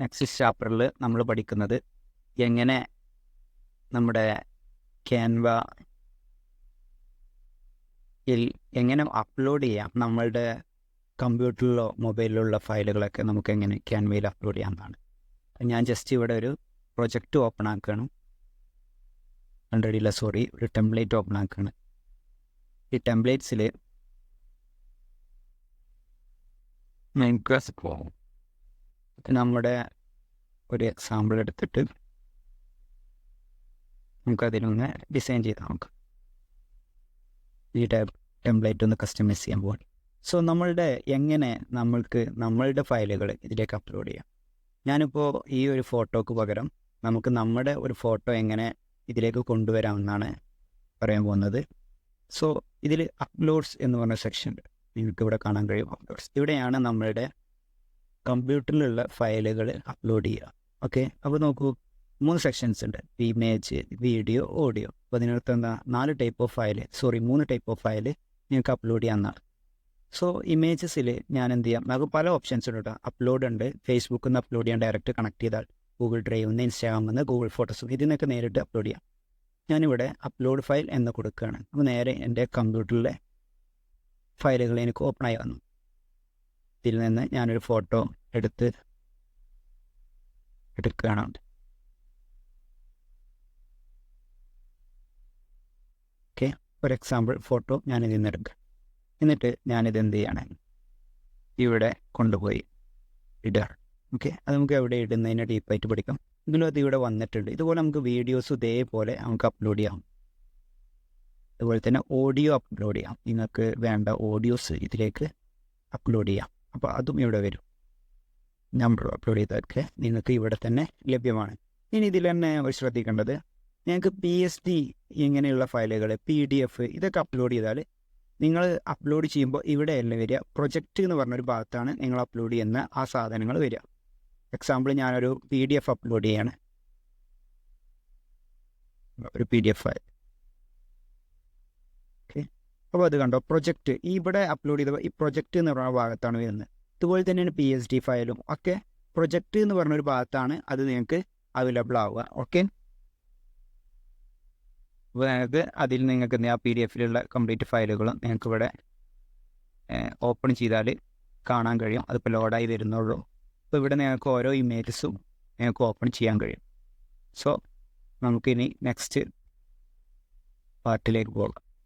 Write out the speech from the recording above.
Next ചാപ്റ്ററിൽ നമ്മൾ പഠിക്കുന്നത് എങ്ങനെ നമ്മുടെ ക്യാൻവ എങ്ങനെ അപ്ലോഡ് ചെയ്യാം നമ്മളുടെ കമ്പ്യൂട്ടറിലോ മൊബൈലിലോ ഉള്ള ഫയലുകളൊക്കെ നമുക്ക് എങ്ങനെ ക്യാൻവയിൽ അപ്ലോഡ് ചെയ്യാമെന്നാണ്. ഞാൻ ജസ്റ്റ് ഇവിടെ ഒരു പ്രൊജക്റ്റ് ഓപ്പൺ ആക്കുകയാണ്. ഓൾറെഡി ഇല്ല സോറി ഒരു ടെംപ്ലേറ്റ് ഓപ്പൺ ആക്കുകയാണ്. ഈ ടെംപ്ലേറ്റ്സിൽ നമ്മുടെ ഒരു എക്സാമ്പിൾ എടുത്തിട്ട് നമുക്കതിനൊന്ന് ഡിസൈൻ ചെയ്ത് നോക്കാം. ഈ ടാബ് ടെംപ്ലേറ്റ് ഒന്ന് കസ്റ്റമൈസ് ചെയ്യാൻ പോകണം സോ നമ്മളുടെ എങ്ങനെ നമ്മൾക്ക് നമ്മളുടെ ഫയലുകൾ ഇതിലേക്ക് അപ്ലോഡ് ചെയ്യാം? ഞാനിപ്പോൾ ഈ ഒരു ഫോട്ടോക്ക് പകരം നമുക്ക് നമ്മുടെ ഒരു ഫോട്ടോ എങ്ങനെ ഇതിലേക്ക് കൊണ്ടുവരാമെന്നാണ് പറയാൻ പോകുന്നത്. സോ ഇതിൽ അപ്ലോഡ്സ് എന്ന് പറഞ്ഞ സെക്ഷൻ ഉണ്ട്. നിങ്ങൾക്ക് ഇവിടെ കാണാൻ കഴിയും അപ്ലോഡ്സ് ഇവിടെയാണ് നമ്മളുടെ കമ്പ്യൂട്ടറിലുള്ള ഫയലുകൾ അപ്ലോഡ് ചെയ്യുക. ഓക്കെ അപ്പോൾ നോക്കൂ മൂന്ന് സെക്ഷൻസ് ഉണ്ട്. ഇമേജ് വീഡിയോ ഓഡിയോ അപ്പോൾ അതിനകത്ത് എന്താ? നാല് ടൈപ്പ് ഓഫ് ഫയൽ സോറി മൂന്ന് ടൈപ്പ് ഓഫ് ഫയൽ നിങ്ങൾക്ക് അപ്ലോഡ് ചെയ്യാമെന്നാണ് സോ ഇമേജസിൽ ഞാൻ എന്ത് ചെയ്യാം? നമുക്ക് പല ഓപ്ഷൻസ് ഉണ്ട് കേട്ടോ അപ്ലോഡ് ഉണ്ട്. ഫേസ്ബുക്കിൽ നിന്ന് അപ്ലോഡ് ചെയ്യാൻ ഡയറക്റ്റ് കണക്ട് ചെയ്താൽ ഗൂഗിൾ ഡ്രൈവ് നിന്ന് ഇൻസ്റ്റാഗ്രാമിൽ നിന്ന് ഗൂഗിൾ ഫോട്ടോസ് ഇതിൽ നിന്നൊക്കെ നേരിട്ട് അപ്ലോഡ് ചെയ്യാം. ഞാനിവിടെ അപ്ലോഡ് ഫയൽ എന്ന് കൊടുക്കുകയാണ്. അപ്പോൾ നേരെ എന്റെ കമ്പ്യൂട്ടറിലെ ഫയലുകൾ എനിക്ക് ഓപ്പൺ ആയി വന്നു. ഇതിൽ നിന്ന് ഞാനൊരു ഫോട്ടോ എടുത്ത് എടുക്കുകയാണ്. ഓക്കെ ഒരു എക്സാമ്പിൾ ഫോട്ടോ ഞാനിതിൽ നിന്ന് എടുക്കുക എന്നിട്ട് ഞാനിത് എന്ത് ചെയ്യണം? ഇവിടെ കൊണ്ടുപോയി ഇടുക. ഓക്കെ അത് നമുക്ക് എവിടെ ഇടുന്നതിന് ഡീപ്പായിട്ട് പഠിക്കാം. എങ്കിലും അത് ഇവിടെ വന്നിട്ടുണ്ട്. ഇതുപോലെ നമുക്ക് വീഡിയോസ് ഇതേപോലെ നമുക്ക് അപ്ലോഡ് ചെയ്യാം. അതുപോലെ തന്നെ ഓഡിയോ അപ്ലോഡ് ചെയ്യാം. നിങ്ങൾക്ക് വേണ്ട ഓഡിയോസ് ഇതിലേക്ക് അപ്ലോഡ് ചെയ്യാം. അപ്പോൾ അതും ഇവിടെ വരും. നമ്പർ അപ്ലോഡ് ചെയ്തതൊക്കെ നിങ്ങൾക്ക് ഇവിടെ തന്നെ ലഭ്യമാണ്. ഇനി ഇതിൽ തന്നെ ഒരു ശ്രദ്ധിക്കേണ്ടത് ഞങ്ങൾക്ക് പി എസ് ഡി ഇങ്ങനെയുള്ള ഫയലുകൾ പി ഡി എഫ് ഇതൊക്കെ അപ്ലോഡ് ചെയ്താൽ നിങ്ങൾ അപ്ലോഡ് ചെയ്യുമ്പോൾ ഇവിടെയല്ല വരിക. പ്രൊജക്റ്റ് എന്ന് പറഞ്ഞൊരു ഭാഗത്താണ് നിങ്ങൾ അപ്ലോഡ് ചെയ്യുന്ന ആ സാധനങ്ങൾ വരിക. എക്സാമ്പിൾ ഞാനൊരു പി ഡി എഫ് അപ്ലോഡ് ചെയ്യാണ്. ഒരു പി ഡി എഫ് ഓക്കെ അപ്പോൾ അത് കണ്ടോ? പ്രൊജക്റ്റ് ഇവിടെ അപ്ലോഡ് ചെയ്ത ഈ പ്രൊജക്റ്റ് എന്ന് പറഞ്ഞ ഭാഗത്താണ് വരുന്നത്. അതുപോലെ തന്നെയാണ് പി എസ് ഡി ഫയലും ഒക്കെ പ്രൊജക്റ്റ് എന്ന് പറഞ്ഞൊരു ഭാഗത്താണ് അത് നിങ്ങൾക്ക് അവൈലബിൾ ആവുക. ഓക്കെ അപ്പോൾ നിങ്ങൾക്ക് അതിൽ നിങ്ങൾക്ക് ആ പി ഡി എഫിലുള്ള കംപ്ലീറ്റ് ഫയലുകളും നിങ്ങൾക്ക് ഇവിടെ ഓപ്പൺ ചെയ്താൽ കാണാൻ കഴിയും. അതിപ്പോൾ ലോഡായി വരുന്നുള്ളൂ. അപ്പോൾ ഇവിടെ നിങ്ങൾക്ക് ഓരോ ഇമേജസും നിങ്ങൾക്ക് ഓപ്പൺ ചെയ്യാൻ കഴിയും. സോ നമുക്കിനി നെക്സ്റ്റ് പാർട്ടിലേക്ക് പോകാം.